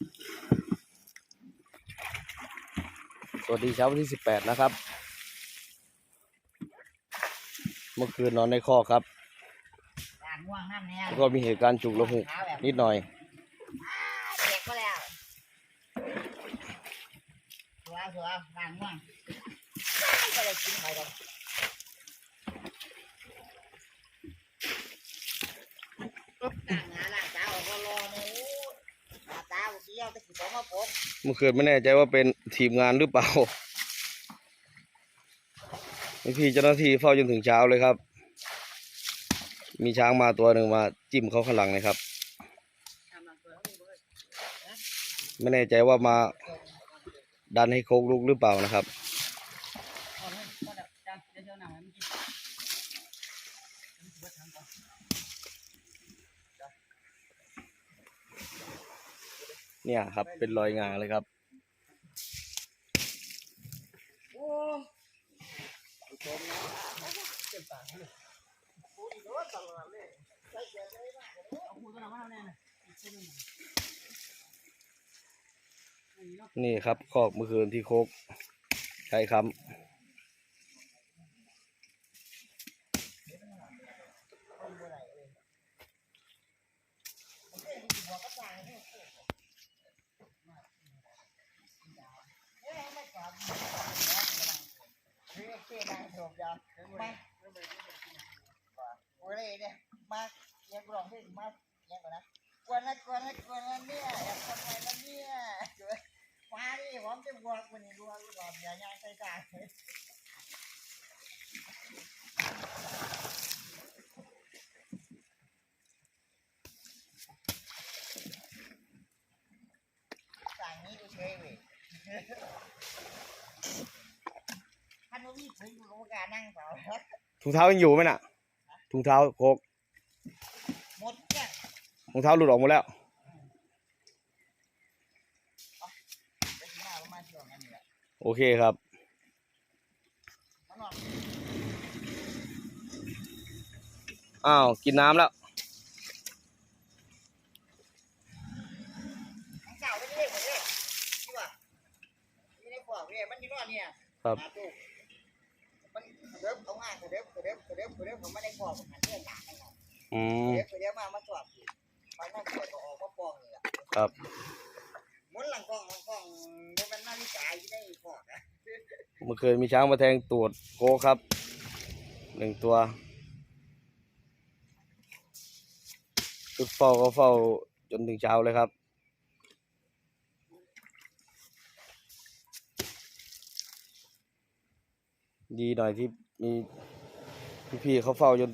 สวัสดีเช้าวันที่สิบแปดนะครับ เมื่อคืนนอนในคอกครับด่างง่วงน้ำแน่แล้วก็มีเหตุการณ์ฉุกละหุกนิดหน่อยเด็กก็แล้วสัวสัวด่างง่วงก็เลยกินไปกันด่างหาด่างตาออกก็รอเนี่ยตาตาเบี้ยวตะกี้ต้อมาพบเมื่อคืนไม่แน่ใจว่าเป็นทีมงานหรือเปล่าพี่เจ้าหน้าที่เฝ้าจนถึงเช้าเลยครับ มีช้างมาตัวหนึ่งมาจิ้มเขาข้างหลังเลยครับ ไม่แน่ใจว่ามาดันให้โคกลุกหรือเปล่านะครับ เนี่ยครับ เป็นรอยงาเลยครับนี่ครับคอกเมื่อคืนที่โคกใช้คำเฮ้ยเจ๊นางจบยาวมาโอ้ยเนี่ยมาเรียกร้องเพลงมาเรียก่อนนะกวนนะกวนนะกวนนะเนี่ยอยากทำอะไงนะเนี่ยมาดิผมจะบวกวันนี้บวกก่อนอย่าย่างใส่ตาสั่งนี้กูเฉยเว้ย ท่านว่ามีถึงรู้การนั่งเปล่าถุงเท้ายังอยู่ไหมน่ะถุงเท้าโคกหมดเนี่ยถุงเท้าหลุดออกหมดแล้ว ไปที่หน้าประมาณช่วงนั้นนี่แหละโอเคครับมันออกอ้าว กินน้ำแล้ว ทั้งเก่าไปเรื่อยหมดเลยที่ว่าที่ในขวบเนี่ยมันอยู่นอนเนี่ยครับ หาตู้มัน เดิมเขาห้างเดิมเดิมเดิมเดิมผมไม่ได้ขวบมันเรื่องหนาให้เราอืมเดิมเดิมมามาจอดมันนั่งเกิดก็ออกมาปองนี่แหละครับมุนหลังกล้องหลังกล้องมันเป็นนาฬิกาอยู่ในขวบนะเมื่อคืนมีช้างมาแทงตูดโคกครับหนึ่งตัวชุดเฝ้าก็เฝ้าจนถึงเช้าเลยครับดีหน่อยที่ มีพี่ๆเขาเฝ้าจน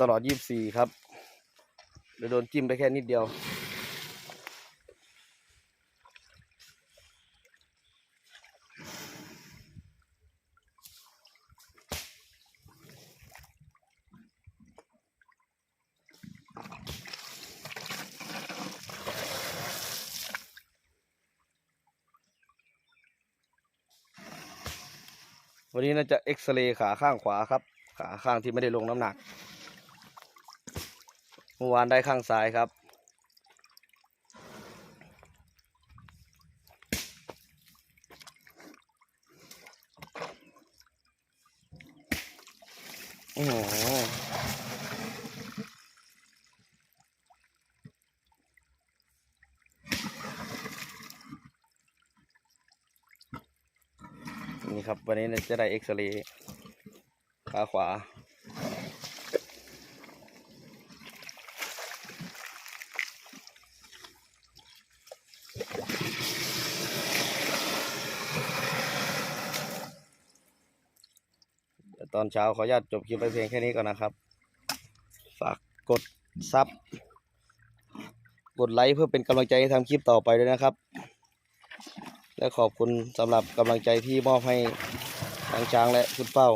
ตลอดยี่สิบสี่ครับเดี๋ยวโดนจิ้มได้แค่นิดเดียว วันนี้น่าจะเอ็กซเรย์ขาข้างขวาครับ ขาข้างที่ไม่ได้ลงน้ำหนัก เมื่อวานได้ข้างซ้ายครับ โอ้โห นี่ครับ วันนี้จะได้เอ็กซเรย์ขาขวา ตอนเช้าขออนุญาตจบคลิปไปเพียงแค่นี้ก่อนนะครับ ฝากกดซับ กดไลค์เพื่อเป็นกำลังใจให้ทำคลิปต่อไปด้วยนะครับ และขอบคุณสำหรับกำลังใจที่มอบให้ทางช้างและคุณเป้า